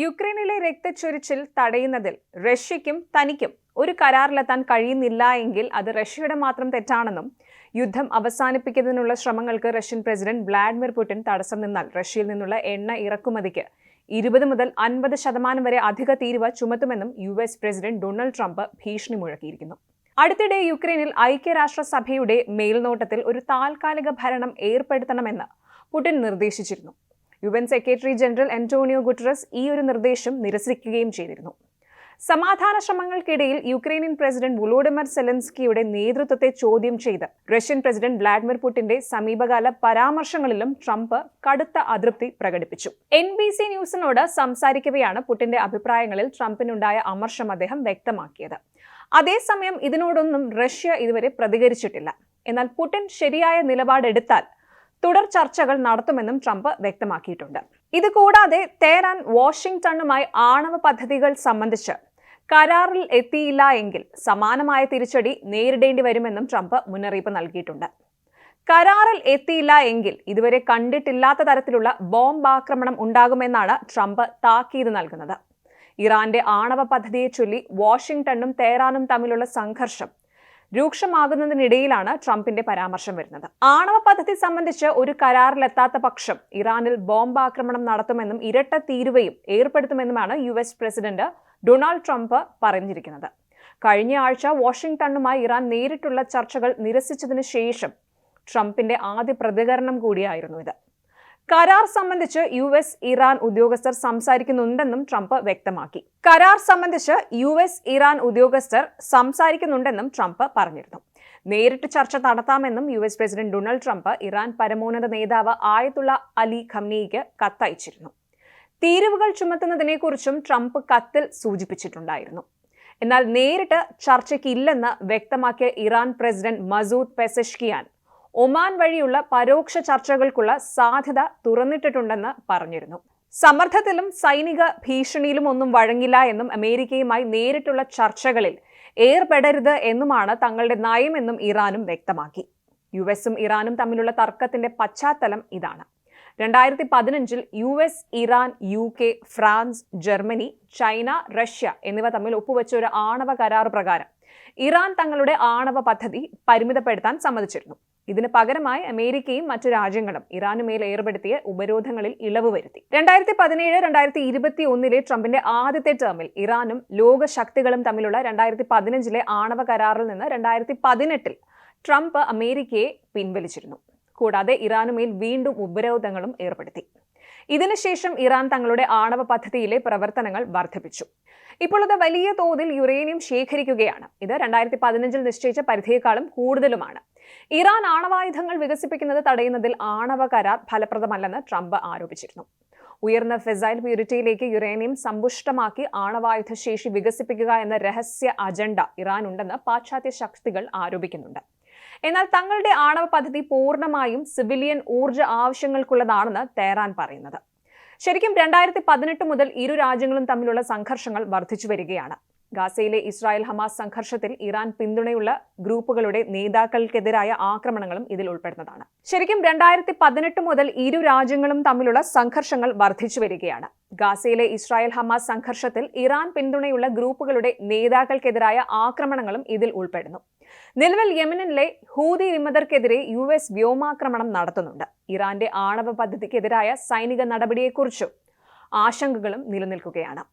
യുക്രൈനിലെ രക്തച്ചൊരിച്ചിൽ തടയുന്നതിൽ റഷ്യയ്ക്കും തനിക്കും ഒരു കരാറിലെത്താൻ കഴിയുന്നില്ല എങ്കിൽ അത് റഷ്യയുടെ മാത്രം തെറ്റാണെന്നും യുദ്ധം അവസാനിപ്പിക്കുന്നതിനുള്ള ശ്രമങ്ങൾക്ക് റഷ്യൻ പ്രസിഡന്റ് വ്ളാഡിമിർ പുടിൻ തടസ്സം നിന്നാൽ റഷ്യയിൽ നിന്നുള്ള എണ്ണ ഇറക്കുമതിക്ക് ഇരുപത് മുതൽ അൻപത് ശതമാനം വരെ അധിക തീരുവ ചുമത്തുമെന്നും U S president Donald Trump ഭീഷണി മുഴക്കിയിരിക്കുന്നു അടുത്തിടെ യുക്രൈനിൽ ഐക്യരാഷ്ട്രസഭയുടെ മേൽനോട്ടത്തിൽ ഒരു താൽക്കാലിക ഭരണം ഏർപ്പെടുത്തണമെന്ന് പുടിൻ നിർദ്ദേശിച്ചിരുന്നു. U N secretary general Antonio Guterres ഈ ഒരു നിർദ്ദേശം നിരസിക്കുകയും ചെയ്തിരുന്നു. സമാധാന ശ്രമങ്ങൾക്കിടയിൽ യുക്രൈനിയൻ പ്രസിഡന്റ് വുളോഡിമർ സെലൻസ്കിയുടെ നേതൃത്വത്തെ ചോദ്യം ചെയ്ത് റഷ്യൻ പ്രസിഡന്റ് വ്ളാഡിമിർ പുടിന്റെ സമീപകാല പരാമർശങ്ങളിലും ട്രംപ് കടുത്ത അതൃപ്തി പ്രകടിപ്പിച്ചു. എൻ ബി സി ന്യൂസിനോട് സംസാരിക്കവെയാണ് പുടിന്റെ അഭിപ്രായങ്ങളിൽ ട്രംപിനുണ്ടായ അമർഷം അദ്ദേഹം വ്യക്തമാക്കിയത്. അതേസമയം ഇതിനോടൊന്നും റഷ്യ ഇതുവരെ പ്രതികരിച്ചിട്ടില്ല. എന്നാൽ പുടിൻ ശരിയായ നിലപാടെടുത്താൽ തുടർ ചർച്ചകൾ നടത്തുമെന്നും ട്രംപ് വ്യക്തമാക്കിയിട്ടുണ്ട്. ഇതുകൂടാതെ തേരാൻ വാഷിംഗ്ടണുമായി ആണവ പദ്ധതികൾ സംബന്ധിച്ച് കരാറിൽ എത്തിയില്ല എങ്കിൽ സമാനമായ തിരിച്ചടി നേരിടേണ്ടി വരുമെന്നും ട്രംപ് മുന്നറിയിപ്പ് നൽകിയിട്ടുണ്ട്. കരാറിൽ എത്തിയില്ല എങ്കിൽ ഇതുവരെ കണ്ടിട്ടില്ലാത്ത തരത്തിലുള്ള ബോംബ് ആക്രമണം ഉണ്ടാകുമെന്നാണ് ട്രംപ് താക്കീത് നൽകുന്നത്. ഇറാന്റെ ആണവ പദ്ധതിയെ ചൊല്ലി വാഷിംഗ്ടണും തേറാനും തമ്മിലുള്ള സംഘർഷം രൂക്ഷമാകുന്നതിനിടയിലാണ് ട്രംപിന്റെ പരാമർശം വരുന്നത്. ആണവ പദ്ധതി സംബന്ധിച്ച് ഒരു കരാറിലെത്താത്ത പക്ഷം ഇറാനിൽ ബോംബ് ആക്രമണം നടത്തുമെന്നും ഇരട്ട തീരുവയും ഏർപ്പെടുത്തുമെന്നുമാണ് U S president Donald Trump പറഞ്ഞിരിക്കുന്നത്. കഴിഞ്ഞ ആഴ്ച വാഷിംഗ്ടണുമായി ഇറാൻ നേരിട്ടുള്ള ചർച്ചകൾ നിരസിച്ചതിനു ശേഷം ട്രംപിന്റെ ആദ്യ പ്രതികരണം കൂടിയായിരുന്നു ഇത്. കരാർ സംബന്ധിച്ച് യു എസ് ഇറാൻ ഉദ്യോഗസ്ഥർ സംസാരിക്കുന്നുണ്ടെന്നും ട്രംപ് വ്യക്തമാക്കി. കരാർ സംബന്ധിച്ച് യു എസ് ഇറാൻ ഉദ്യോഗസ്ഥർ സംസാരിക്കുന്നുണ്ടെന്നും ട്രംപ് പറഞ്ഞിരുന്നു. നേരിട്ട് ചർച്ച നടത്താമെന്നും U S president Donald Trump Iran പരമോന്നത നേതാവ് ആയത്തുള്ള അലി ഖംനിക്ക് കത്തയച്ചിരുന്നു. തീരുവകൾ ചുമത്തുന്നതിനെക്കുറിച്ചും ട്രംപ് കത്തിൽ സൂചിപ്പിച്ചിട്ടുണ്ടായിരുന്നു. എന്നാൽ നേരിട്ട് ചർച്ചയ്ക്കില്ലെന്ന് വ്യക്തമാക്കിയ Iran president Masoud Pezeshkian Oman വഴിയുള്ള പരോക്ഷ ചർച്ചകൾക്കുള്ള സാധ്യത തുറന്നിട്ടിട്ടുണ്ടെന്ന് പറഞ്ഞിരുന്നു. സമ്മർദ്ദത്തിലും സൈനിക ഭീഷണിയിലും ഒന്നും വഴങ്ങില്ല എന്നും അമേരിക്കയുമായി നേരിട്ടുള്ള ചർച്ചകളിൽ ഏർപ്പെടരുത് എന്നുമാണ് തങ്ങളുടെ നയമെന്നും ഇറാനും വ്യക്തമാക്കി. യു എസും ഇറാനും തമ്മിലുള്ള തർക്കത്തിന്റെ പശ്ചാത്തലം ഇതാണ്. രണ്ടായിരത്തി പതിനഞ്ചിൽ U S Iran U K France Germany China Russia എന്നിവ തമ്മിൽ ഒപ്പുവെച്ച ഒരു ആണവ കരാർ പ്രകാരം ഇറാൻ തങ്ങളുടെ ആണവ പദ്ധതി പരിമിതപ്പെടുത്താൻ സമ്മതിച്ചിരുന്നു. ഇതിന് പകരമായി അമേരിക്കയും മറ്റു രാജ്യങ്ങളും ഇറാനുമേൽ ഏർപ്പെടുത്തിയ ഉപരോധങ്ങളിൽ ഇളവ് വരുത്തി. രണ്ടായിരത്തി പതിനേഴ് രണ്ടായിരത്തി ഇരുപത്തി ഒന്നിലെ ട്രംപിന്റെ ആദ്യത്തെ ടേമിൽ ഇറാനും ലോക ശക്തികളും തമ്മിലുള്ള രണ്ടായിരത്തി പതിനഞ്ചിലെ ആണവ കരാറിൽ നിന്ന് രണ്ടായിരത്തി പതിനെട്ടിൽ ട്രംപ് അമേരിക്കയെ പിൻവലിച്ചിരുന്നു. കൂടാതെ ഇറാനുമേൽ വീണ്ടും ഉപരോധങ്ങളും ഏർപ്പെടുത്തി. ഇതിനുശേഷം ഇറാൻ തങ്ങളുടെ ആണവ പദ്ധതിയിലെ പ്രവർത്തനങ്ങൾ വർദ്ധിപ്പിച്ചു. ഇപ്പോൾ അത് വലിയ തോതിൽ യുറേനിയം ശേഖരിക്കുകയാണ്. ഇത് രണ്ടായിരത്തി പതിനഞ്ചിൽ നിശ്ചയിച്ച പരിധിയേക്കാളും കൂടുതലുമാണ്. ഇറാൻ ആണവായുധങ്ങൾ വികസിപ്പിക്കുന്നത് തടയുന്നതിൽ ആണവ കരാർ ഫലപ്രദമല്ലെന്ന് ട്രംപ് ആരോപിച്ചിരുന്നു. ഉയർന്ന ഫെസൈൽ പ്യൂരിറ്റിയിലേക്ക് യുറേനിയം സമ്പുഷ്ടമാക്കി ആണവായുധ ശേഷി വികസിപ്പിക്കുക എന്ന രഹസ്യ അജണ്ട ഇറാൻ ഉണ്ടെന്ന് പാശ്ചാത്യ ശക്തികൾ ആരോപിക്കുന്നുണ്ട്. എന്നാൽ തങ്ങളുടെ ആണവ പദ്ധതി പൂർണമായും സിവിലിയൻ ഊർജ ആവശ്യങ്ങൾക്കുള്ളതാണെന്ന് തേറാൻ പറയുന്നത്. ശരിക്കും രണ്ടായിരത്തി പതിനെട്ട് മുതൽ ഇരു രാജ്യങ്ങളും തമ്മിലുള്ള സംഘർഷങ്ങൾ വർദ്ധിച്ചു വരികയാണ്. ഗാസയിലെ ഇസ്രായേൽ ഹമാസ് സംഘർഷത്തിൽ ഇറാൻ പിന്തുണയുള്ള ഗ്രൂപ്പുകളുടെ നേതാക്കൾക്കെതിരായ ആക്രമണങ്ങളും ഇതിൽ ഉൾപ്പെടുന്നതാണ്. ശരിക്കും രണ്ടായിരത്തി പതിനെട്ട് മുതൽ ഇരു രാജ്യങ്ങളും തമ്മിലുള്ള സംഘർഷങ്ങൾ വർദ്ധിച്ചു വരികയാണ്. ഗാസയിലെ ഇസ്രായേൽ ഹമാസ് സംഘർഷത്തിൽ ഇറാൻ പിന്തുണയുള്ള ഗ്രൂപ്പുകളുടെ നേതാക്കൾക്കെതിരായ ആക്രമണങ്ങളും ഇതിൽ ഉൾപ്പെടുന്നു. നിലവിൽ യമനിലെ ഹൂതി വിമതർക്കെതിരെ യു എസ് വ്യോമാക്രമണം നടത്തുന്നുണ്ട്. ഇറാന്റെ ആണവ പദ്ധതിക്കെതിരായ സൈനിക നടപടിയെക്കുറിച്ചും ആശങ്കകളും നിലനിൽക്കുകയാണ്.